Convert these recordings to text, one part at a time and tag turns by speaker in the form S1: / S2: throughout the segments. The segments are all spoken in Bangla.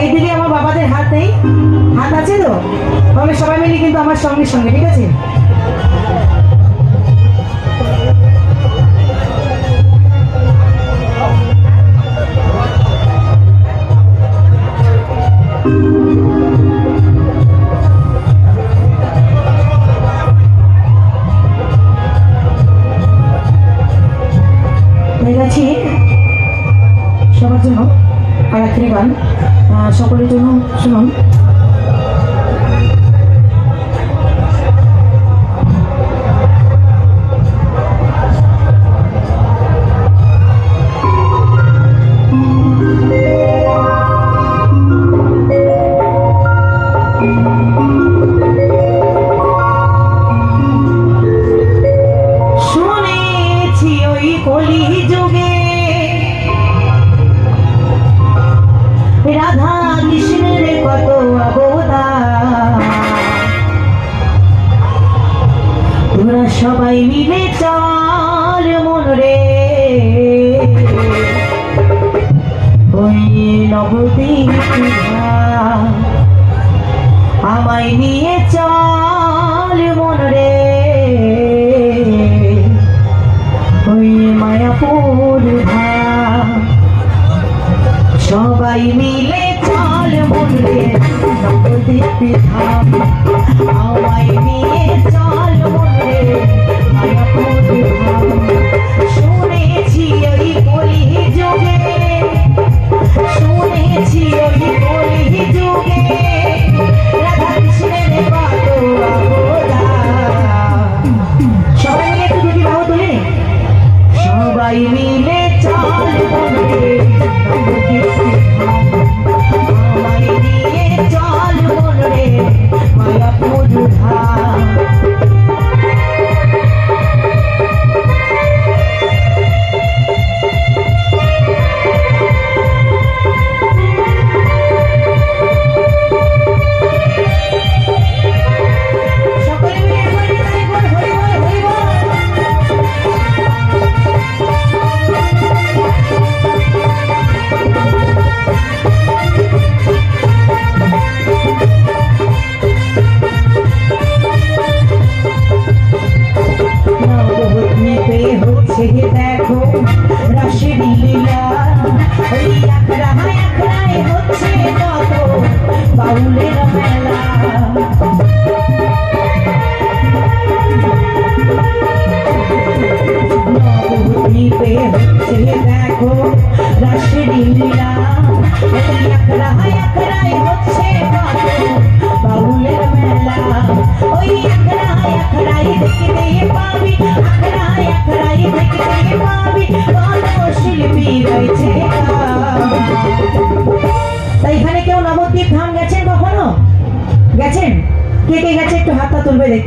S1: এইদিকে আমার বাবাদের হাত নেই। হাত আছে তো? তাহলে সবাই মিলে কিন্তু আমার সঙ্গে সঙ্গে, ঠিক আছে? সকলের জন্য শুনুন। আমায় নিয়ে চল মন রে। ওই মায়াপুর। সবাই মিলে চল মনে নবদ্বীপ ধাম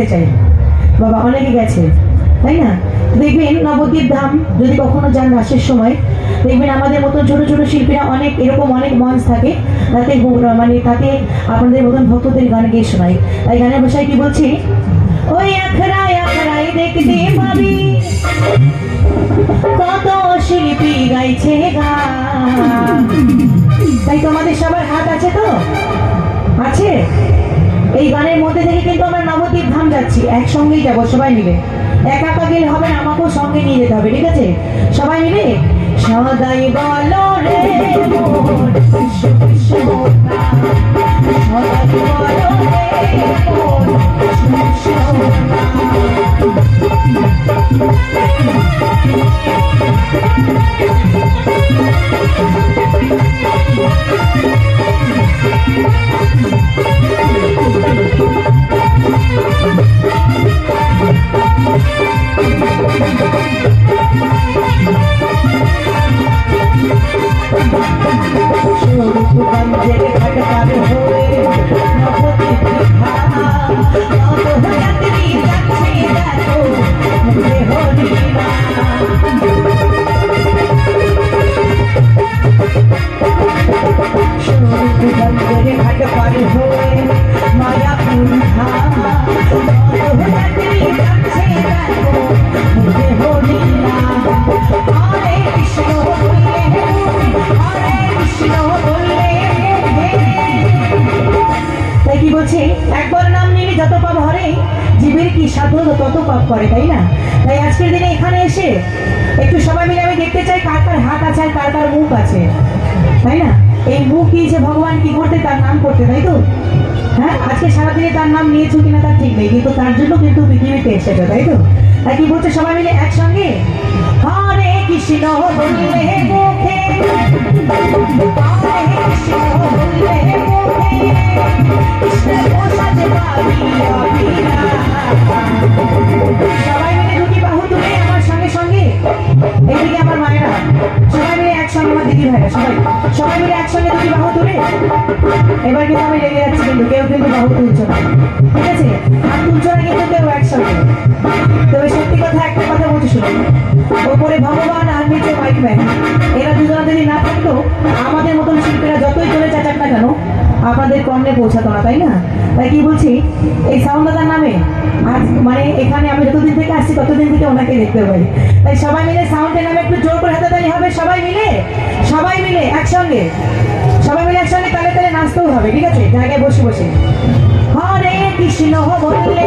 S1: দেখতে চাই। বাবা অনেকে গেছে, তাই না? দেখবেন নবদ্বীপ ধাম যদি কখনো যান রাসের সময়, দেখবেন আমাদের মতন ছোট ছোট শিল্পীরা অনেক, এরকম অনেক মঞ্চ থাকে, তাতে মানে তাতে আপনাদের মতন ভক্তদের গান গিয়ে শোনায়। তাই গানের ভাষায় কি বলছি? ওই কত শিল্পী গাইছে গান তাই তোমাদের সবার হাত আছে তো? আছে? এই গানের মধ্যে থেকে কিন্তু আমরা নবদ্বীপ ধাম যাচ্ছি। একসঙ্গেই যাব, সবাই মিলে। একা একা গেলে হবে না, আমাকেও সঙ্গে নিয়ে যেতে হবে, ঠিক আছে? সবাই মিলে? সদাই বলো মোর কৃষ্ণ Thank you. পাপ করে, তাই না? তাই আজকের দিনে এখানে এসে একটু সবাই মিলে আমি দেখতে চাই কার কার হাত আছে আর কার কার মুখ আছে, তাই না? এই মুখ দিয়েছে ভগবান কি করতে, তার নাম করতে, তাই তো? হ্যাঁ? আজকে সারাদিনে তার নাম নিয়েছো কিনা তার ঠিক নেই, কিন্তু তার জন্য কিন্তু পৃথিবীতে এসেছে, তাই তো? তাই কি বলছে সবাই মিলে একসঙ্গে? হরে কৃষ্ণ, বললে মুখে। হরে কৃষ্ণ সবাই মিলে একসঙ্গে দুটি বাহু তুলে এবার কিন্তু আমি রেগে যাচ্ছি কিন্তু কেউ কিন্তু বাহু তুলছো না। ঠিক আছে? আর তুলছো না কিন্তু কেউ একসঙ্গে। তবে সত্যি কথা, একটা কথা বলছি শুনুন। ওপরে ভগবান আর নিচে মাইক ম্যান। এরা দুজনে না থাকতো আপনাদের কর্ণে পৌঁছাতো না, তাই না? তাই কি বলছি? এই সাউন্ড দাদার নামে? আজ মানে এখানে আমি যতদিন থেকে আসছি, ততদিন থেকে ওনাকে দেখতে পাই। তাই সবাই মিলে সাউন্ডের নামে একটু জোর করে হাতাতালি হবে, সবাই মিলে? সবাই মিলে, একসঙ্গে? সবাই মিলে একসঙ্গে তালে তালে নাচতেও হবে, ঠিক আছে? জায়গায় বসে বসে। হরে কৃষ্ণ বললে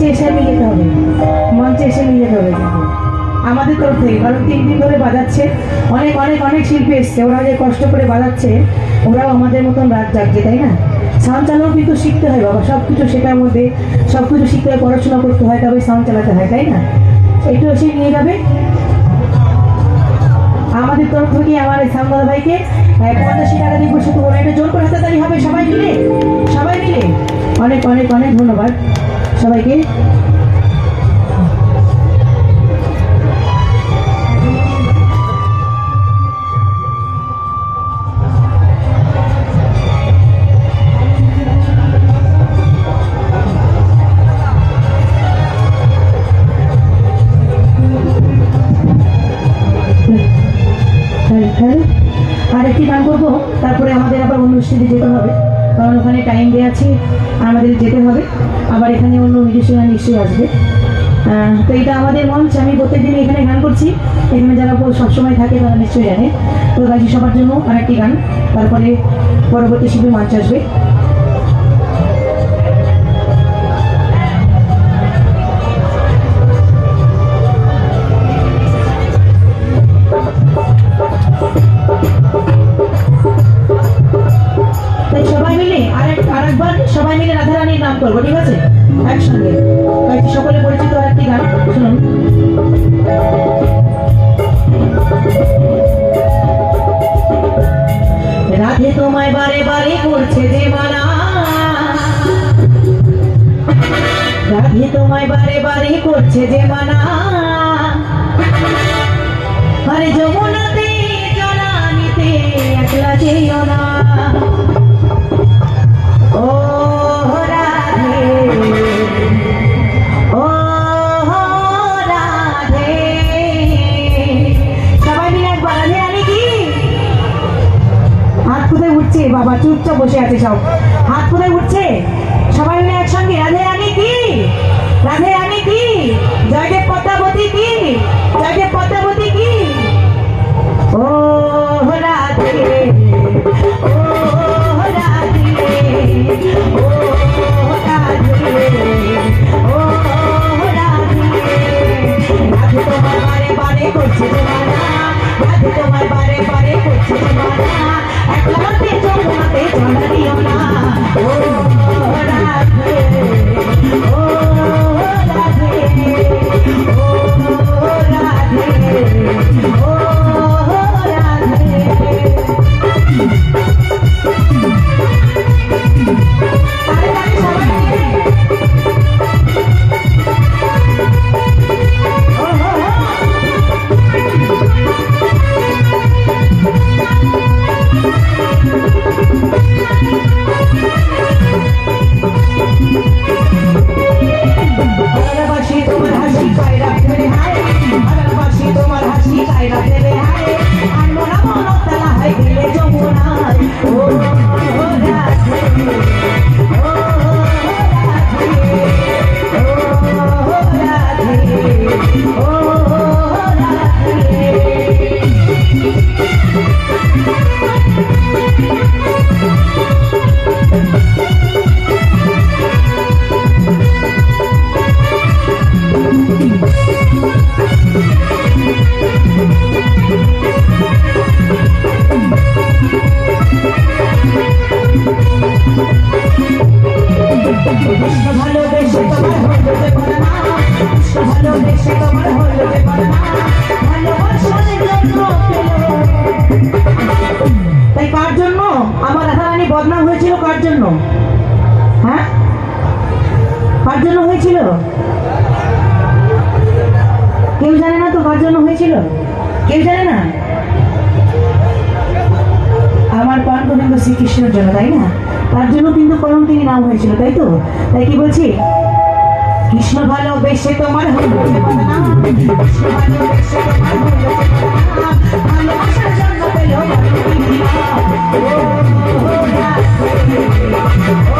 S1: মঞ্চে এসে নিয়ে যেতে হবে। মঞ্চে এসে নিয়ে যেতে হবে। আমাদের তরফ থেকে, কারণ তিন দিন ধরে বাজাচ্ছে। অনেক অনেক অনেক শিল্পী এসছে। ওরা যে কষ্ট করে বাজাচ্ছে, ওরাও আমাদের মতন রাত জাগছে, তাই না? সাউন্ড চালানো কিন্তু শিখতে হয় বাবা। সব কিছু শেখার মধ্যে সব কিছু শিখতে হয়, পড়াশোনা করতে হয় তবে সাউন্ড চালাতে হয়, তাই না? একটু এসে নিয়ে যাবে। আমাদের তরফ থেকে আমার এই সামদাদা ভাইকে পঞ্চাশি টাকা দিয়ে বসে তো একটা জোর করে হাতে হবে সবাই মিলে? সবাই মিলে? অনেক অনেক অনেক ধন্যবাদ। সবাইকে হ্যাঁ, হ্যাঁ। আর একটি গান করব তারপরে আমাদের আবার অনুষ্ঠানে যেতে হবে কারণ ওখানে টাইম দেওয়া আছে, আমাদের যেতে হবে। আবার এখানে অন্য নিজস্ব নিশ্চয়ই আসবে। তো এটা আমাদের মঞ্চ, আমি প্রত্যেকদিন এখানে গান করছি। এখানে যারা সবসময় থাকে তারা নিশ্চয়ই জানে। তো গাছি সবার জন্য আরেকটি গান, তারপরে পরবর্তী শিল্পী মঞ্চ আসবে। করছে যে মানা। আরে যমুনাতে জলানিতে একলা যেও না। বাবা, চুপচাপ বসে আছে সব হাত কোথায় উঠছে? তাই কার জন্য? আমার রাধারানী বদনাম হয়েছিল কার জন্য? হ্যাঁ? কার জন্য হয়েছিল? কেউ জানে না তো কার জন্য হয়েছিল? কেউ জানে না শ্রীকৃষ্ণের জন্য তাই না তার জন্য কিন্তু কলঙ্কিনী নাম হয়েছিল তাই তো তাই কি বলছি কৃষ্ণ ভালোবেসে তোমার হলো oh, oh, কৃষ্ণ ভালোবেসে তোমার হলো oh, oh, ভালোবাসার জন্য oh, oh, oh, oh, ও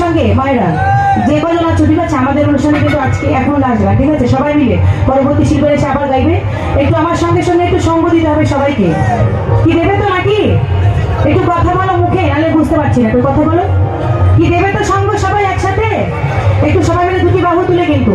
S1: সঙ্গে সঙ্গে মায়েরা, যে কজন আছে ঠিক আছে আমাদের অনুষ্ঠানে কিন্তু আজকে এখন আসবে ঠিক আছে? সবাই মিলে পরবর্তী শিল্পের এসে আবার গাইবে। একটু আমার সঙ্গে সঙ্গে একটু সঙ্গ দিতে হবে সবাইকে। কি দেবে তো নাকি? একটু কথা বলো মুখে, নাহলে বুঝতে পারছি না। একটু কথা বলো। কি দেবে তো সঙ্গ সবাই একসাথে? একটু সবাই মিলে দুটি বাহু তুলে কিন্তু।